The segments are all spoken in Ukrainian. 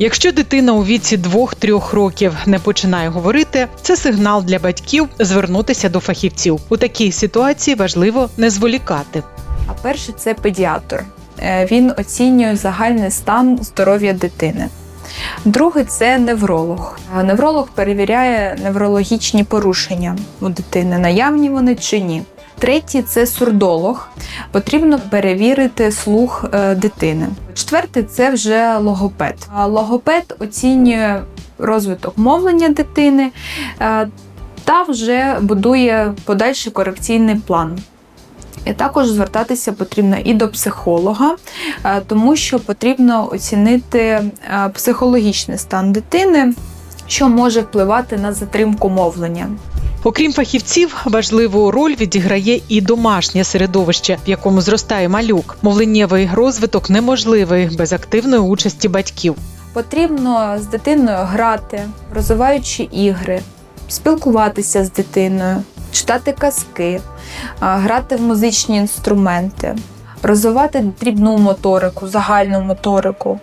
Якщо дитина у віці 2-3 років не починає говорити, це сигнал для батьків звернутися до фахівців. У такій ситуації важливо не зволікати. А перше це педіатр. Е, Він оцінює загальний стан здоров'я дитини. Другий це невролог. Е, Невролог перевіряє неврологічні порушення у дитини, наявні вони чи ні. Третій це сурдолог. Потрібно перевірити слух е, дитини. Четвертий це вже логопед. Логопед оцінює розвиток мовлення дитини е, та вже будує подальший корекційний план. І також звертатися потрібно і до психолога, е, тому що потрібно оцінити психологічний стан дитини, що може впливати на затримку мовлення. Окрім фахівців, важливу роль відіграє і домашнє середовище, в якому зростає малюк. Мовленнєвий розвиток неможливий без активної участі батьків. Потрібно з дитиною грати, розвиваючи ігри, спілкуватися з дитиною, читати казки, грати в музичні інструменти, розвивати дрібну моторику, загальну моторику.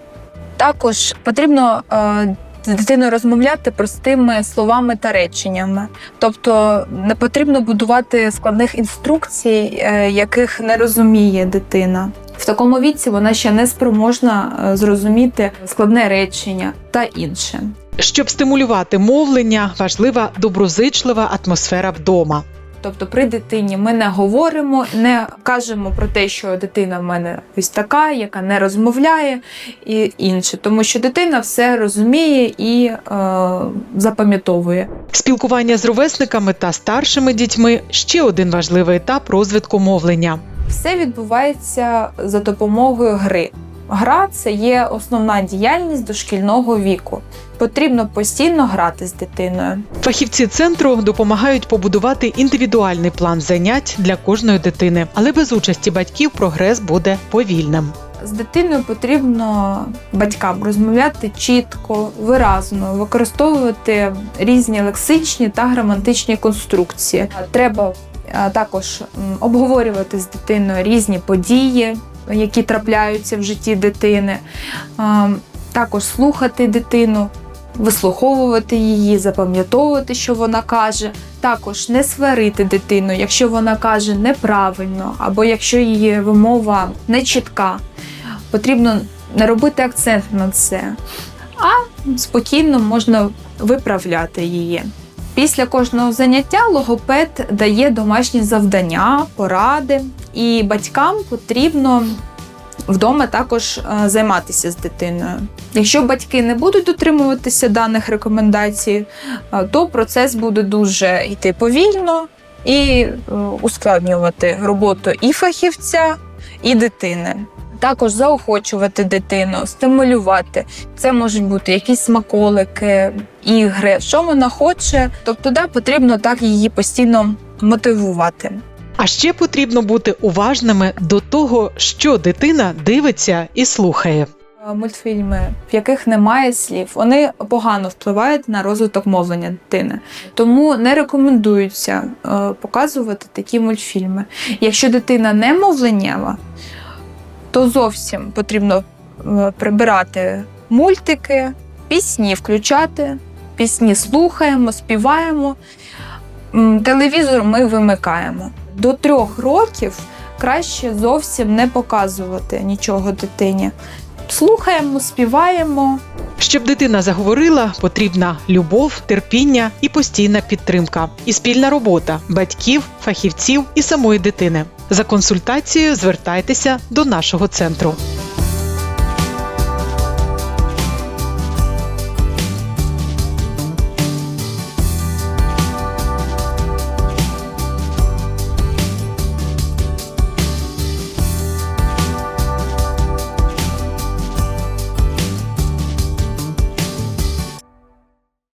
Також потрібно е, з дитиною розмовляти простими словами та реченнями. Тобто не потрібно будувати складних інструкцій, е, яких не розуміє дитина. В такому віці вона ще не спроможна е, зрозуміти складне речення та інше. Щоб стимулювати мовлення, важлива доброзичлива атмосфера вдома. Тобто при дитині ми не говоримо, не кажемо про те, що дитина в мене ось така, яка не розмовляє і інше, тому що дитина все розуміє і е, запам'ятовує. Спілкування з ровесниками та старшими дітьми ще один важливий етап розвитку мовлення. Все відбувається за допомогою гри. Гра це є основна діяльність дошкільного віку. Потрібно постійно грати з дитиною. Фахівці центру допомагають побудувати індивідуальний план занять для кожної дитини, але без участі батьків прогрес буде повільним. З дитиною потрібно батькам розмовляти чітко, виразно, використовувати різні лексичні та граматичні конструкції. Треба також обговорювати з дитиною різні події, які трапляються в житті дитини, також слухати дитину. Вислуховувати її, запам'ятовувати, що вона каже, також не сварити дитину, якщо вона каже неправильно, або якщо її вимова не чітка потрібно не робити акцент на це, а спокійно можна виправляти її. Після кожного заняття логопед дає домашні завдання, поради, і батькам потрібно вдома також е, займатися з дитиною. Якщо батьки не будуть дотримуватися даних рекомендацій, е, то процес буде дуже йти повільно і е, ускладнювати роботу і фахівця, і дитини. Також заохочувати дитину, стимулювати. Це можуть бути якісь смаколики, ігри, що вона хоче. Тобто, да, потрібно так її постійно мотивувати. А ще потрібно бути уважними до того, що дитина дивиться і слухає. Е, Мультфільми, в яких немає слів, вони погано впливають на розвиток мовлення дитини. Тому не рекомендується е, показувати такі мультфільми. Якщо дитина не мовленнєва, то зовсім потрібно е, прибирати мультики, пісні включати, пісні слухаємо, співаємо. Телевізор ми вимикаємо. До трьох років краще зовсім не показувати нічого дитині. Слухаємо, співаємо. Щоб дитина заговорила, потрібна любов, терпіння і постійна підтримка, і спільна робота батьків, фахівців і самої дитини. За консультацією звертайтеся до нашого центру.